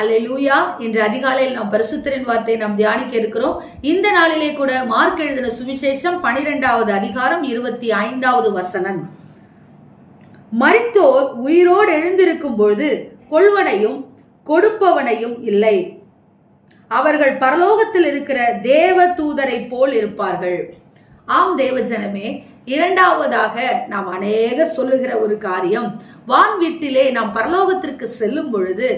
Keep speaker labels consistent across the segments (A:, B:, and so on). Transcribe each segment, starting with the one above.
A: அல்லேலூயா இன்று அதிகாலையில் நாம் பரிசுத்தரின் வார்த்தையை நாம் தியானிக்க இருக்கிறோம். இந்த நாளிலே கூட மார்க் எழுதின சுவிசேஷம் பனிரெண்டாவது அதிகாரம் இருபத்தி ஐந்தாவது வசனம். மறித்தோர் உயிரோடு எழுந்திருக்கும் பொழுது கொள்வனையும் கொடுப்பவனையும் இல்லை. அவர்கள் பரலோகத்தில் இருக்கிற தேவ தூதரை போல் இருப்பார்கள். ஆம் தேவஜனமே இரண்டாவதாக நாம் அநேக சொல்லுகிற ஒரு காரியம் வான் வீட்டிலே நாம் பரலோகத்திற்கு செல்லும் பொழுது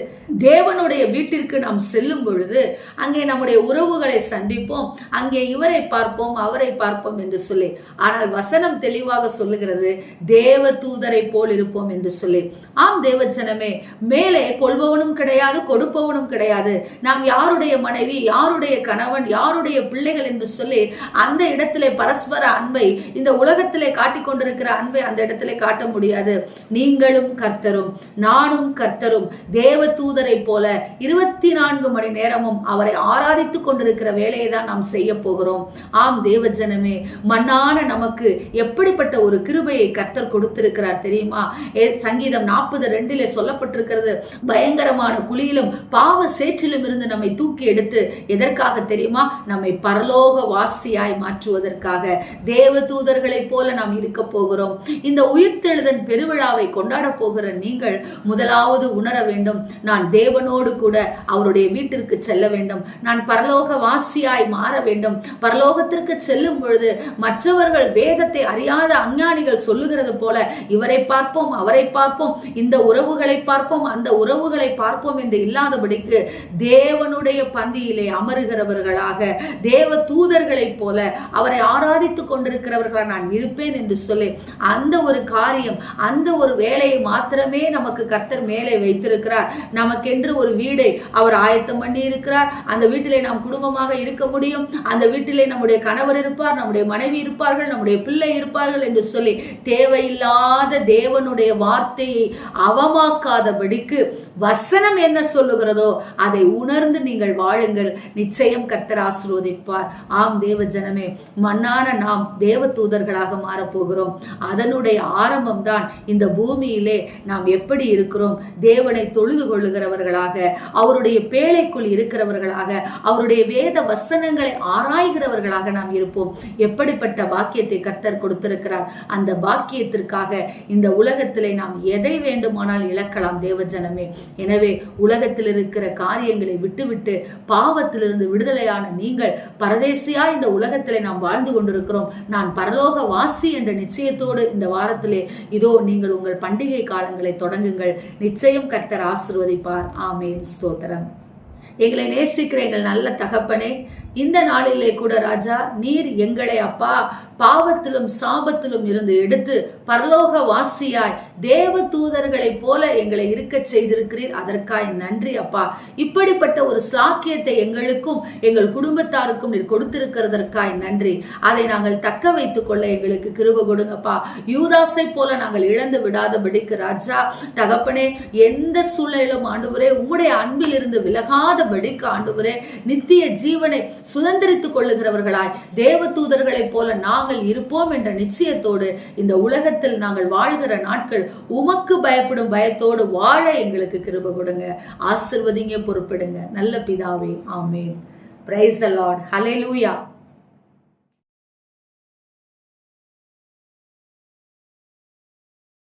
A: தேவனுடைய வீட்டிற்கு நாம் செல்லும் பொழுது அங்கே நம்முடைய உறவுகளை சந்திப்போம் அங்கே இவரை பார்ப்போம் அவரை பார்ப்போம் என்று சொல்லி. ஆனால் வசனம் தெளிவாக சொல்லுகிறது தேவ தூதரை போல் இருப்போம் என்று சொல்லி. ஆம் தேவஜனமே மேலே கொள்பவனும் கிடையாது கொடுப்பவனும் கிடையாது. நாம் யாருடைய மனைவி யாருடைய கணவன் யாருடைய பிள்ளைகள் என்று சொல்லி அந்த இடத்திலே பரஸ்பர அன்பை இந்த உலகத்திலே காட்டிக்கொண்டிருக்கிற அன்பை அந்த இடத்திலே காட்ட முடியாது. நீங்களும் கர்த்தரும் நானும் கர்த்தரும் தேவ தூதரை போல இருபத்தி நான்கு மணி நேரமும் அவரை ஆராதித்துக் கொண்டிருக்கிற வேலையை தான் நாம் செய்ய போகிறோம். ஆம் தேவஜனமே மண்ணான நமக்கு எப்படிப்பட்ட ஒரு கிருபையை கர்த்தர் கொடுத்திருக்கிறார் தெரியுமா? சங்கீதம் நாற்பது ரெண்டிலே சொல்லப்பட்டிருக்கிறது பயங்கரமான குழியிலும் பாவ சேற்றிலும் இருந்து நம்மை தூக்கி எடுத்து எதற்காக தெரியுமா? நம்மை பரலோக வாசியாய் மாற்றுவதற்காக. தேவ தூதர்களைப் போல நாம் இருக்க போகிறோம். இந்த உயிர்த்தெழுதன் பெருவிழாவை கொண்டாட போகிற நீங்கள் முதலாவது உணர வேண்டும். நான் தேவனோடு கூட அவருடைய வீட்டிற்கு செல்ல வேண்டும். நான் பரலோக வாசியாய் மாற வேண்டும். பரலோகத்திற்கு செல்லும் பொழுது மற்றவர்கள் வேதத்தை அறியாத அஞ்ஞானிகள் சொல்லுகிறது போல இவரை பார்ப்போம் அவரை பார்ப்போம் இந்த உறவுகளை பார்ப்போம் அந்த உறவுகளை பார்ப்போம் என்று இல்லாதபடிக்கு தேவனுடைய பந்தியிலே அமருகிறவர்களாக தேவ தூதர்களைப் போல அவரை ஆராதித்துக் கொண்டிருக்கிறவர்களாக நான் இருப்பேன் என்று சொல்லி அந்த ஒரு காரியம் அந்த ஒரு வேலையை மாத்திரமே நமக்கு கர்த்தர் மேலே வைத்திருக்கிறார். நமக்கென்று ஒரு வீடை அவர் ஆயத்தம் பண்ணி இருக்கிறார் அந்த வீட்டிலே நாம் குடும்பமாக இருக்க முடியும். அந்த வீட்டிலே நம்முடைய கணவர் இருப்பார் நம்முடைய மனைவி இருப்பார்கள் நம்முடைய பிள்ளை இருப்பார்கள் என்று சொல்லி தேவையில்லாத தேவனுடைய வார்த்தையை அவமாக்காதபடிக்கு வசனம் என்ன சொல்லுகிறதோ அதை உணர்ந்து நீங்கள் வாழுங்கள். நிச்சயம் கர்த்தர் ஆசிர்வதிப்பார். ஆம் தேவ ஜனமே மண்ணான நாம் தேவ தூதர்களாக மாறப்போகிறோம். அதனுடைய ஆரம்பம்தான் இந்த பூமியில் நாம் எப்படி இருக்கிறோம்? தேவனை தொழுது கொள்ளுகிறவர்களாக அவருடைய பேழைக்குள் இருக்கிறவர்களாக அவருடைய வேத வசனங்களை ஆராய்கிறவர்களாக நாம் இருப்போம். எப்படிப்பட்ட பாக்கியத்தை கத்தர் கொடுத்திருக்கிறார்? அந்த பாக்கியத்திற்காக இந்த உலகத்திலே நாம் எதை வேண்டுமானால் இழக்கலாம் தேவஜனமே. எனவே உலகத்தில் இருக்கிற காரியங்களை விட்டுவிட்டு பாவத்திலிருந்து விடுதலையான நீங்கள் பரதேசியா இந்த உலகத்திலே நாம் வாழ்ந்து கொண்டிருக்கிறோம். நான் பரலோக வாசி என்ற நிச்சயத்தோடு இந்த வாரத்திலே இதோ நீங்கள் உங்கள் பண்டிகை காலங்களை தொடங்குங்கள். நிச்சயம் கர்த்தர் ஆசிர்வதிப்பார். ஆமேன். ஸ்தோத்திரம். எங்களை நேசிக்கிற எங்கள் நல்ல தகப்பனே இந்த நாளிலே கூட ராஜா நீர் எங்களை அப்பா பாவத்திலும் சாபத்திலும் இருந்து எடுத்து பரலோக வாசியாய் தேவ தூதர்களைப் போல எங்களை இருக்க செய்திருக்கிறீர். அதற்காய் நன்றி அப்பா. இப்படிப்பட்ட ஒரு ஸ்லாக்கியத்தை எங்களுக்கும் எங்கள் குடும்பத்தாருக்கும் நீர் கொடுத்திருக்கிறதற்காய் நன்றி. அதை நாங்கள் தக்க வைத்துக் கொள்ள எங்களுக்கு கிருப கொடுங்கப்பா. யூதாசை போல நாங்கள் இழந்து விடாதபடிக்கு ராஜா தகப்பனே எந்த சூழ்நிலையிலும் ஆண்டவரே உம்முடைய அன்பில் இருந்து விலகாதபடிக்கு ஆண்டவரே நித்திய ஜீவனை சுதந்திரித்துக் கொள்ளுகிறவர்களாய் தேவ தூதர்களைப் போல நாங்கள் இருப்போம் என்ற நிச்சயத்தோடு இந்த உலகத்தில் நாங்கள் வாழ்கிற நாட்கள் உமக்கு பயப்படும் பயத்தோடு வாழ எங்களுக்கு கிருப கொடுங்க. ஆசிர்வதிங்க பொறுப்பிடுங்க. நல்ல பிதாவே ஆமேன். பிரைஸ் த லார்ட் லூயா